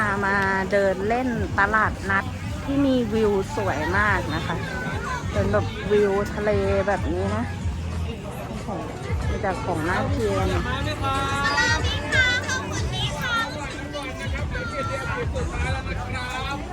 ามาเดินเล่นตลาดนัดที่มีวิวสวยมากนะคะเป็นแบบวิวทะเลแบบนี้นะโอ้โหมีแต่ของน่าเทียนไ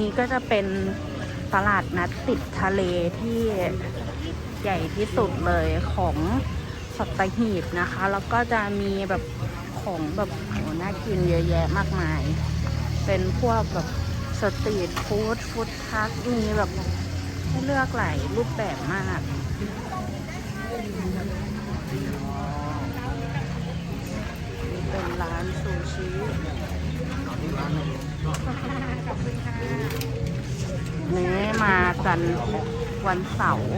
นี้ก็จะเป็นตลาดนัดติดทะเลที่ใหญ่ที่สุดเลยของสัตหีบนะคะ แล้วก็จะมีแบบของแบบโหน่ากินเยอะแยะมากมาย เป็นพวกแบบสตรีทฟู้ดฟู้ดทักมีแบบให้เลือกหลายรูปแบบมากเป็นร้านซูชิ นี่มากันทุกวันเสาร์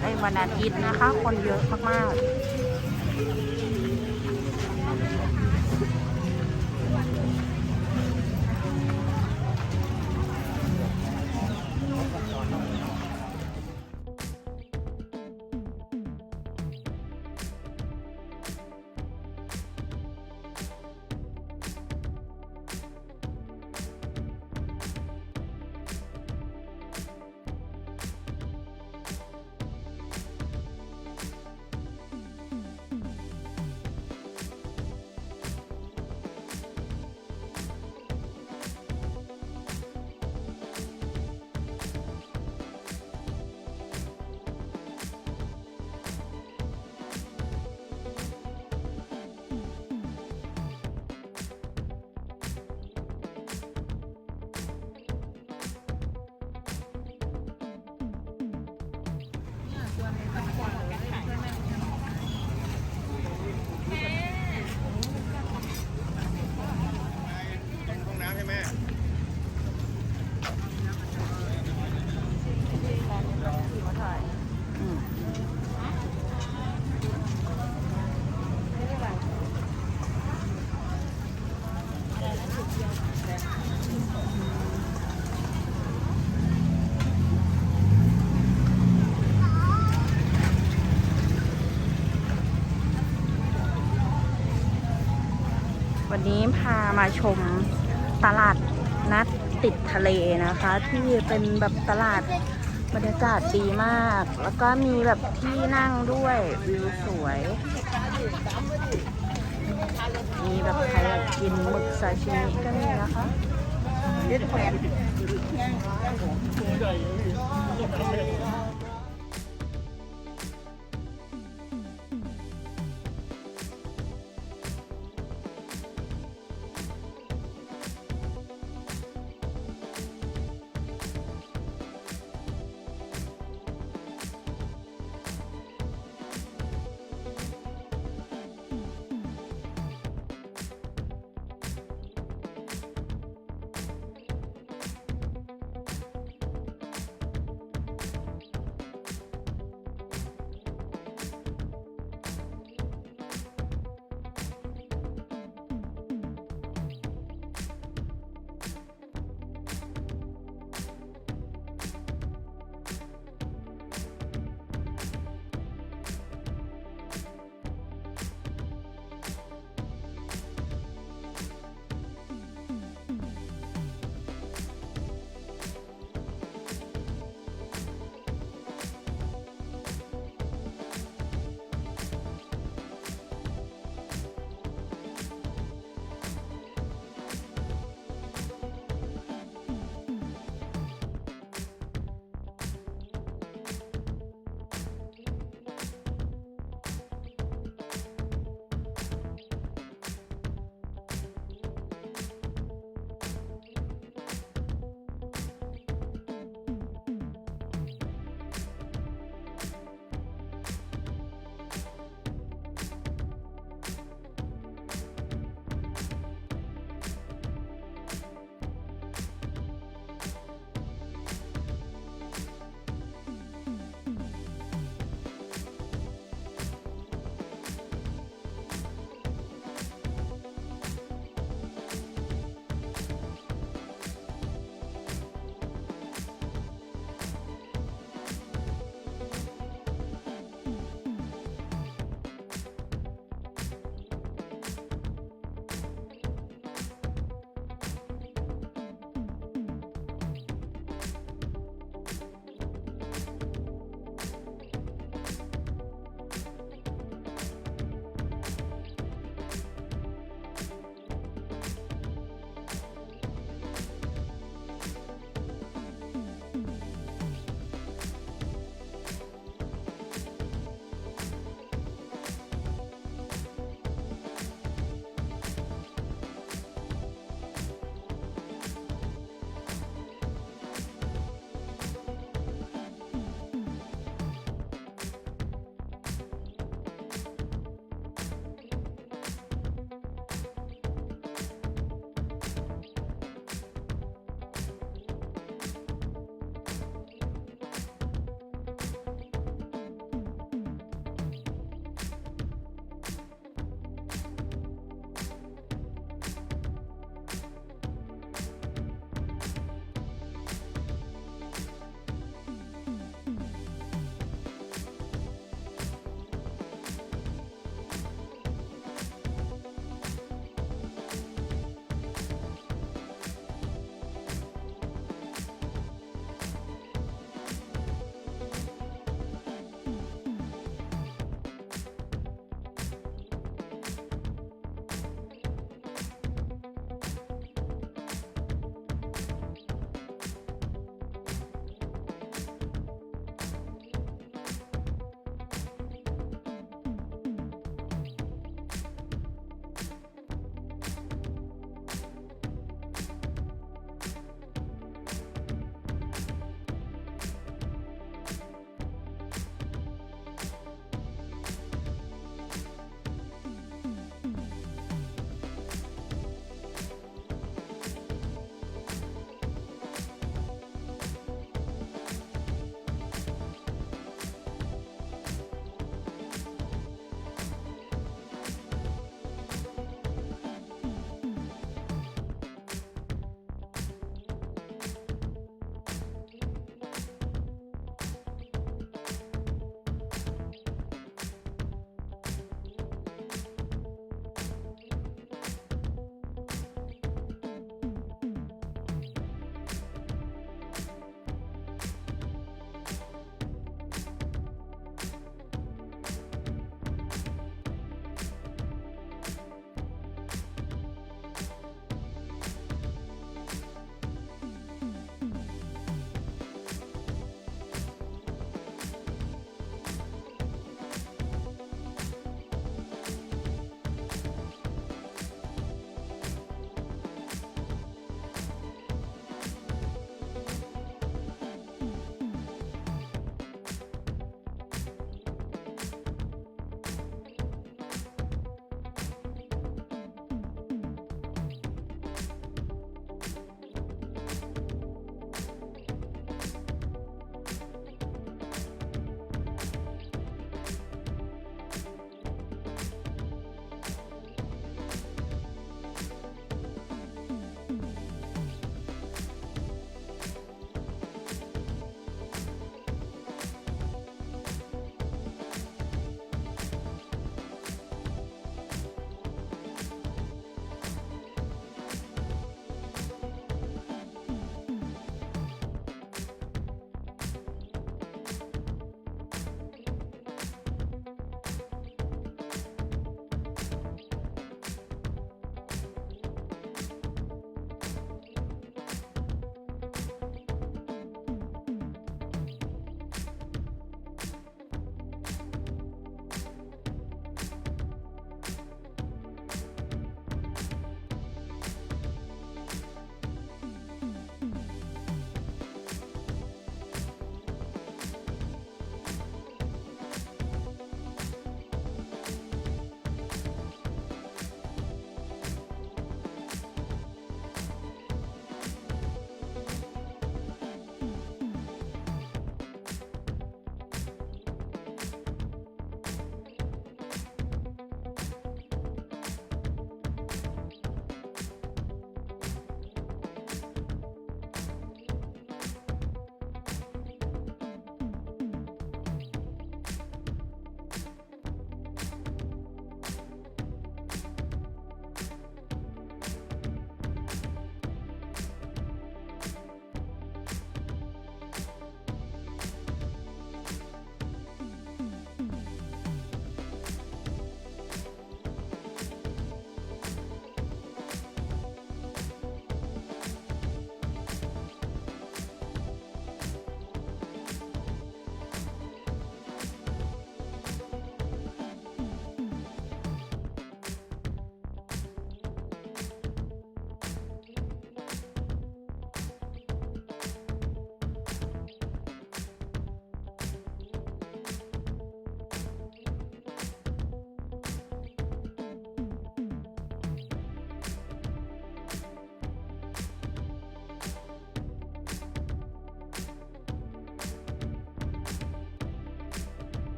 ไอ้วันอาทิตย์นะคะ คนเยอะมากๆ วันนี้พามาชมตลาดนัดติดทะเลนะคะ ที่เป็นแบบตลาดบรรยากาศดีมาก แล้วก็มีแบบที่นั่งด้วยวิวสวย มีแบบใครกินหมึกซาชิมิก็มีนะคะเด็ดแขวน